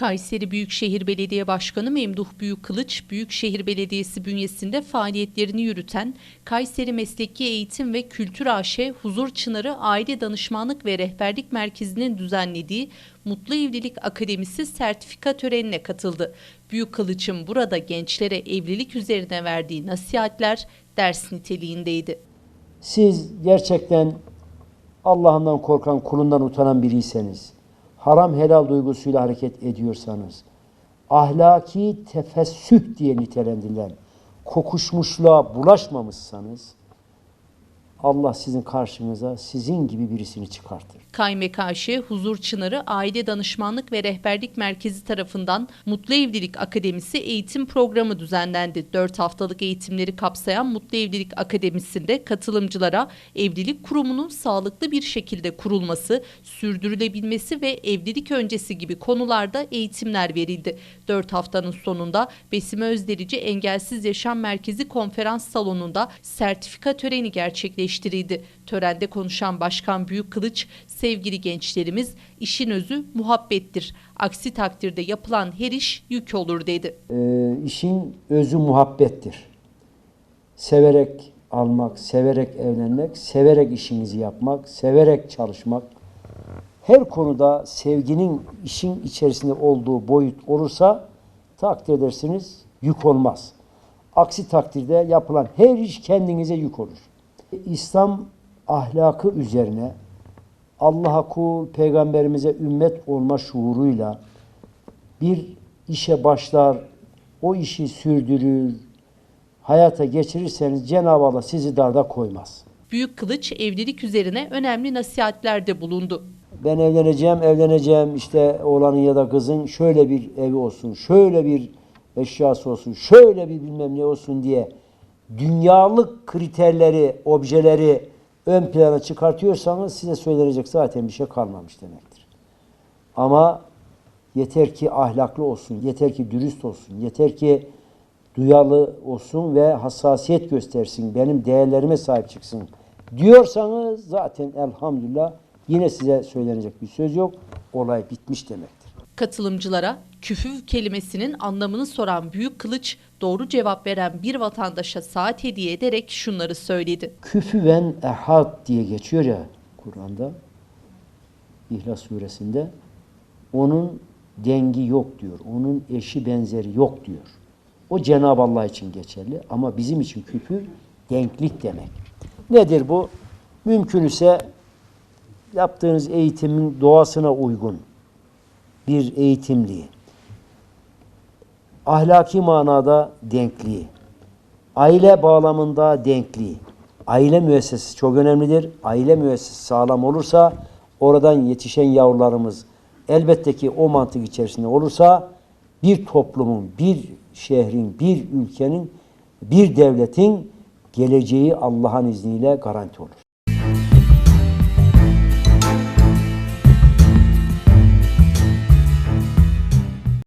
Kayseri Büyükşehir Belediye Başkanı Memduh Büyükkılıç, Büyükşehir Belediyesi bünyesinde faaliyetlerini yürüten Kayseri Mesleki Eğitim ve Kültür AŞ Huzur Çınarı Aile Danışmanlık ve Rehberlik Merkezi'nin düzenlediği Mutlu Evlilik Akademisi sertifika törenine katıldı. Büyükkılıç'ın burada gençlere evlilik üzerine verdiği nasihatler ders niteliğindeydi. Siz gerçekten Allah'ından korkan, kulundan utanan biriyseniz, haram helal duygusuyla hareket ediyorsanız, ahlaki tefessüh diye nitelendirilen kokuşmuşluğa bulaşmamışsanız, Allah sizin karşınıza sizin gibi birisini çıkartır. KMKŞ Huzur Çınarı Aile Danışmanlık ve Rehberlik Merkezi tarafından Mutlu Evlilik Akademisi eğitim programı düzenlendi. 4 haftalık eğitimleri kapsayan Mutlu Evlilik Akademisi'nde katılımcılara evlilik kurumunun sağlıklı bir şekilde kurulması, sürdürülebilmesi ve evlilik öncesi gibi konularda eğitimler verildi. 4 haftanın sonunda Besime Özderici Engelsiz Yaşam Merkezi konferans salonunda sertifika töreni gerçekleştirildi. Törende konuşan Başkan Büyükkılıç, sevgili gençlerimiz işin özü muhabbettir. Aksi takdirde yapılan her iş yük olur dedi. Ee, işin özü muhabbettir. Severek almak, severek evlenmek, severek işinizi yapmak, severek çalışmak. Her konuda sevginin işin içerisinde olduğu boyut olursa takdir edersiniz yük olmaz. Aksi takdirde yapılan her iş kendinize yük olur. İslam ahlakı üzerine Allah'a kul, peygamberimize ümmet olma şuuruyla bir işe başlar, o işi sürdürür, hayata geçirirseniz Cenab-ı Allah sizi darda koymaz. Büyük Kılıç evlilik üzerine önemli nasihatlerde bulundu. Ben evleneceğim, evleneceğim işte oğlanın ya da kızın şöyle bir evi olsun, şöyle bir eşyası olsun, şöyle bir bilmem ne olsun diye dünyalık kriterleri, objeleri ön plana çıkartıyorsanız size söylenecek zaten bir şey kalmamış demektir. Ama yeter ki ahlaklı olsun, yeter ki dürüst olsun, yeter ki duyarlı olsun ve hassasiyet göstersin, benim değerlerime sahip çıksın diyorsanız zaten elhamdülillah yine size söylenecek bir söz yok. Olay bitmiş demektir. Katılımcılara küfür kelimesinin anlamını soran Büyük Kılıç doğru cevap veren bir vatandaşa saat hediye ederek şunları söyledi. Küfüven ehad diye geçiyor ya Kur'an'da. İhlas suresinde. Onun dengi yok diyor. Onun eşi benzeri yok diyor. O Cenab-ı Allah için geçerli ama bizim için küfür denklik demek. Nedir bu? Mümkün ise yaptığınız eğitimin doğasına uygun bir eğitimliği, ahlaki manada denkliği, aile bağlamında denkliği, aile müessesesi çok önemlidir. Aile müessesesi sağlam olursa oradan yetişen yavrularımız elbette ki o mantık içerisinde olursa bir toplumun, bir şehrin, bir ülkenin, bir devletin geleceği Allah'ın izniyle garanti olur.